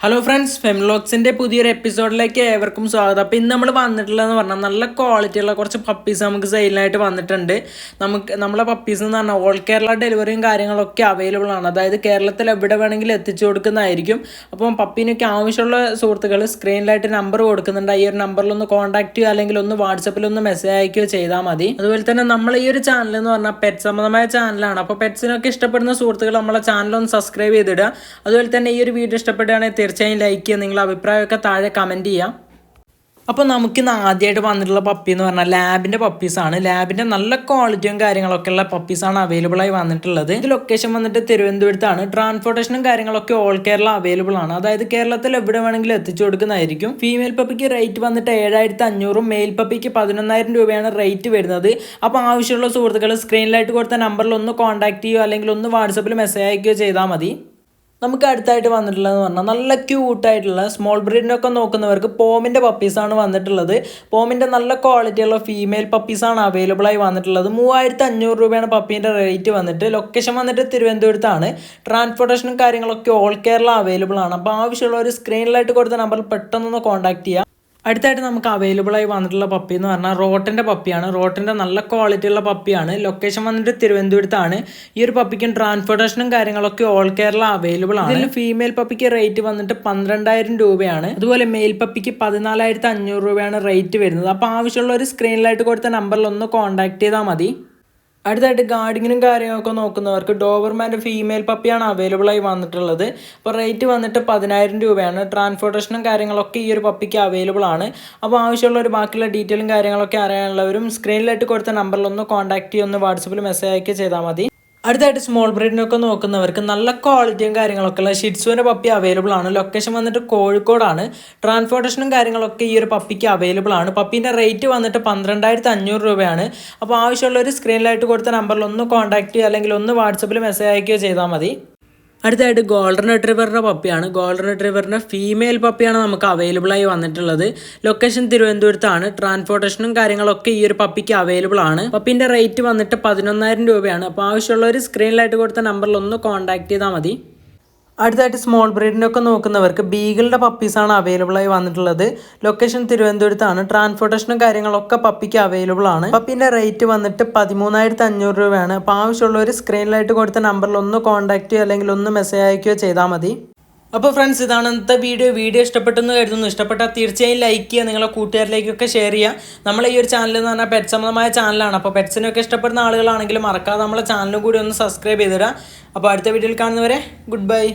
Hello friends ഫെംലോക്സിന്റെ പുതിയൊരു എപ്പിസോഡിലേക്ക് ഏവർക്കും സ്വാഗതം. അപ്പോൾ ഇന്ന് നമ്മൾ വന്നിട്ടുള്ളതെന്ന് പറഞ്ഞാൽ നല്ല ക്വാളിറ്റിയുള്ള കുറച്ച് പപ്പീസ് നമുക്ക് സെയിലിനായിട്ട് വന്നിട്ടുണ്ട്. നമുക്ക് നമ്മളെ പപ്പീസ് എന്ന് പറഞ്ഞാൽ ഓൾ കേരള ഡെലിവറിയും കാര്യങ്ങളൊക്കെ അവൈലബിൾ ആണ്. അതായത് കേരളത്തിൽ എവിടെ വേണമെങ്കിലും എത്തിച്ചു കൊടുക്കുന്നതായിരിക്കും. അപ്പം പപ്പീനൊക്കെ ആവശ്യമുള്ള സുഹൃത്തുക്കൾ സ്ക്രീനിലായിട്ട് നമ്പർ കൊടുക്കുന്നുണ്ട്. ഈ ഒരു നമ്പറിൽ ഒന്ന് കോൺടാക്ട് ചെയ്യുക അല്ലെങ്കിൽ ഒന്ന് വാട്സപ്പിൽ ഒന്ന് മെസ്സേജ് അയക്കുകയോ ചെയ്താൽ മതി. അതുപോലെ തന്നെ നമ്മൾ ഈ ഒരു ചാനൽ എന്ന് പറഞ്ഞാൽ പെറ്റ് സംബന്ധമായ ചാനലാണ് അപ്പോൾ പെറ്റ്സിനൊക്കെ ഇഷ്ടപ്പെടുന്ന സുഹൃത്തുക്കൾ നമ്മളെ ചാനൽ ഒന്ന് സബ്സ്ക്രൈബ് ചെയ്തിടുക. അതുപോലെ തന്നെ ഈ ഒരു വീഡിയോ ഇഷ്ടപ്പെടുകയാണെങ്കിൽ തീർച്ചയായും ലൈക്ക് ചെയ്യുക നിങ്ങളുടെ അഭിപ്രായമൊക്കെ താഴെ കമന്റ് ചെയ്യാം. അപ്പോൾ നമുക്കിന്ന് ആദ്യമായിട്ട് വന്നിട്ടുള്ള പപ്പി എന്ന് പറഞ്ഞാൽ ലാബിന്റെ പപ്പീസാണ് ലാബിന്റെ നല്ല ക്വാളിറ്റിയും കാര്യങ്ങളൊക്കെ ഉള്ള പപ്പീസാണ് അവൈലബിൾ ആയി വന്നിട്ടുള്ളത്. ഇത് ലൊക്കേഷൻ വന്നിട്ട് തിരുവനന്തപുരത്താണ്. ട്രാൻസ്പോർട്ടേഷനും കാര്യങ്ങളൊക്കെ ഓൾ കേരള അവൈലബിൾ ആണ്. അതായത് കേരളത്തിൽ എവിടെ വേണമെങ്കിലും എത്തിച്ചു കൊടുക്കുന്നതായിരിക്കും. ഫീമെയിൽ പപ്പിക്ക് റേറ്റ് വന്നിട്ട് ഏഴായിരത്തി അഞ്ഞൂറും മെയിൽ പപ്പിക്ക് പതിനൊന്നായിരം രൂപയാണ് റേറ്റ് വരുന്നത്. അപ്പോൾ ആവശ്യമുള്ള സുഹൃത്തുക്കൾ സ്ക്രീനിലായിട്ട് കൊടുത്ത നമ്പറിൽ ഒന്ന് കോൺടാക്ട് ചെയ്യുകയോ അല്ലെങ്കിൽ ഒന്ന് വാട്സപ്പിൽ മെസ്സേജ് അയക്കുകയോ ചെയ്താൽ മതി. നമുക്ക് അടുത്തായിട്ട് വന്നിട്ടുള്ളതെന്ന് പറഞ്ഞാൽ നല്ല ക്യൂട്ടായിട്ടുള്ള സ്മോൾ ബ്രീഡിനൊക്കെ നോക്കുന്നവർക്ക് പോമിന്റെ പപ്പീസാണ് വന്നിട്ടുള്ളത്. പോമിന്റെ നല്ല ക്വാളിറ്റിയുള്ള ഫീമെയിൽ പപ്പീസാണ് അവൈലബിൾ ആയി വന്നിട്ടുള്ളത്. മൂവായിരത്തി അഞ്ഞൂറ് രൂപയാണ് പപ്പീന്റെ റേറ്റ് വന്നിട്ട്. ലൊക്കേഷൻ വന്നിട്ട് തിരുവനന്തപുരത്താണ്. ട്രാൻസ്പോർട്ടേഷനും കാര്യങ്ങളൊക്കെ ഓൾ കേരള അവൈലബിൾ ആണ്. അപ്പോൾ ആവശ്യമുള്ളവർ സ്ക്രീനിലായിട്ട് കൊടുത്ത നമ്പറിൽ പെട്ടെന്നൊന്ന് കോൺടാക്ട് ചെയ്യുക അടുത്തായിട്ട് നമുക്ക് അവൈലബിൾ ആയി വന്നിട്ടുള്ള പപ്പി എന്ന് പറഞ്ഞാൽ റോട്ടിന്റെ പപ്പിയാണ് റോട്ടിന്റെ നല്ല ക്വാളിറ്റി ഉള്ള പപ്പിയാണ് ലൊക്കേഷൻ വന്നിട്ട് തിരുവനന്തപുരത്താണ്. ഈ ഒരു പപ്പിക്കും ട്രാൻസ്പോർട്ടേഷനും കാര്യങ്ങളൊക്കെ ഓൾ കേരള അവൈലബിൾ ആണ്. ഇതിൽ ഫീമെയിൽ പപ്പിക്ക് റേറ്റ് വന്നിട്ട് പന്ത്രണ്ടായിരം രൂപയാണ്. അതുപോലെ മെയിൽ പപ്പിക്ക് പതിനാലായിരത്തി അഞ്ഞൂറ് രൂപയാണ് റേറ്റ് വരുന്നത്. അപ്പോൾ ആവശ്യമുള്ള ഒരു സ്ക്രീനിലായിട്ട് കൊടുത്ത നമ്പറിൽ ഒന്ന് കോൺടാക്ട് ചെയ്താൽ മതി. അടുത്തായിട്ട് ഗാർഡിങ്ങിനും കാര്യങ്ങളൊക്കെ നോക്കുന്നവർക്ക് ഡോവർമാന്റെ ഫീമെയിൽ പപ്പിയാണ് അവൈലബിൾ ആയി വന്നിട്ടുള്ളത്. അപ്പോൾ റേറ്റ് വന്നിട്ട് പതിനായിരം രൂപയാണ്. ട്രാൻസ്പോർട്ടേഷനും കാര്യങ്ങളൊക്കെ ഈ ഒരു പപ്പിക്ക് അവൈലബിൾ ആണ്. അപ്പോൾ ആവശ്യമുള്ള ഒരു ബാക്കിയുള്ള ഡീറ്റെയിലും കാര്യങ്ങളൊക്കെ അറിയാനുള്ളവരും സ്ക്രീനിലായിട്ട് കൊടുത്ത നമ്പറിൽ ഒന്ന് കോൺടാക്ട് ചെയ്യൊന്ന് വാട്സപ്പിൽ മെസ്സേജ് അയക്കുക ചെയ്താൽ മതി. അടുത്തായിട്ട് സ്മോൾ ബ്രീഡിനൊക്കെ നോക്കുന്നവർക്ക് നല്ല ക്വാളിറ്റിയും കാര്യങ്ങളൊക്കെ ഉള്ള ഷിറ്റ്സുവിന്റെ പപ്പി അവൈലബിൾ ആണ്. ലൊക്കേഷൻ വന്നിട്ട് കോഴിക്കോടാണ്. ട്രാൻസ്പോർട്ടേഷനും കാര്യങ്ങളൊക്കെ ഈ ഒരു പപ്പിക്ക് അവൈലബിൾ ആണ്. പപ്പീന്റെ റേറ്റ് വന്നിട്ട് പന്ത്രണ്ടായിരത്തി അഞ്ഞൂറ് രൂപയാണ്. അപ്പോൾ ആവശ്യമുള്ളവർ സ്ക്രീനിലായിട്ട് കൊടുത്ത നമ്പറിൽ ഒന്ന് കോൺടാക്ട് ചെയ്യുക അല്ലെങ്കിൽ ഒന്ന് വാട്സപ്പിൽ മെസ്സേജ് അയക്കുകയോ ചെയ്താൽ മതി. അടുത്തായിട്ട് ഗോൾഡൻ റിട്രീവറിന്റെ പപ്പിയാണ്. ഗോൾഡൻ റിട്രീവറിന്റെ ഫീമെയിൽ പപ്പിയാണ് നമുക്ക് അവൈലബിൾ ആയി വന്നിട്ടുള്ളത്. ലൊക്കേഷൻ തിരുവനന്തപുരത്താണ്. ട്രാൻസ്പോർട്ടേഷനും കാര്യങ്ങളൊക്കെ ഈ ഒരു പപ്പിക്ക് അവൈലബിൾ ആണ്. പപ്പിന്റെ റേറ്റ് വന്നിട്ട് പതിനൊന്നായിരം രൂപയാണ്. അപ്പോൾ ആവശ്യമുള്ളവർ സ്ക്രീനിലായിട്ട് കൊടുത്ത നമ്പറിൽ ഒന്ന് കോൺടാക്ട് ചെയ്താൽ മതി. അടുത്തായിട്ട് സ്മോൾ ബ്രീഡിനൊക്കെ നോക്കുന്നവർക്ക് ബീഗിളുടെ പപ്പീസാണ് അവൈലബിൾ ആയി വന്നിട്ടുള്ളത്. ലൊക്കേഷൻ തിരുവനന്തപുരത്താണ്. ട്രാൻസ്പോർട്ടേഷനും കാര്യങ്ങളൊക്കെ പപ്പിക്ക് അവൈലബിൾ ആണ്. പപ്പിന്റെ റേറ്റ് വന്നിട്ട് പതിമൂന്നായിരത്തി അഞ്ഞൂറ് രൂപയാണ്. അപ്പോൾ ആവശ്യമുള്ളവർ സ്ക്രീനിലായിട്ട് കൊടുത്ത നമ്പറിൽ ഒന്ന് കോൺടാക്റ്റ് ചെയ്യുക അല്ലെങ്കിൽ ഒന്ന് മെസ്സേജ് അയക്കുകയോ ചെയ്താൽ മതി. അപ്പോൾ ഫ്രണ്ട്സ് ഇതാണ് ഇന്നത്തെ വീഡിയോ വീഡിയോ ഇഷ്ടപ്പെട്ടെന്ന് കരുതുന്നു. ഇഷ്ടപ്പെട്ടാൽ തീർച്ചയായും ലൈക്ക് ചെയ്യുക. നിങ്ങളെ കൂട്ടുകാരിലേക്കൊക്കെ ഷെയർ ചെയ്യുക. നമ്മളെ ഈ ഒരു ചാനൽ എന്ന് പറഞ്ഞാൽ പെറ്റ് സംബന്ധമായ ചാനലാണ് അപ്പോൾ പെറ്റ്സിനൊക്കെ ഇഷ്ടപ്പെടുന്ന ആളുകളാണെങ്കിലും മറക്കാതെ നമ്മളെ ചാനലും കൂടി ഒന്ന് സബ്സ്ക്രൈബ് ചെയ്തിടുക അപ്പോൾ അടുത്ത വീഡിയോയിൽ കാണുന്നവരെ ഗുഡ് ബൈ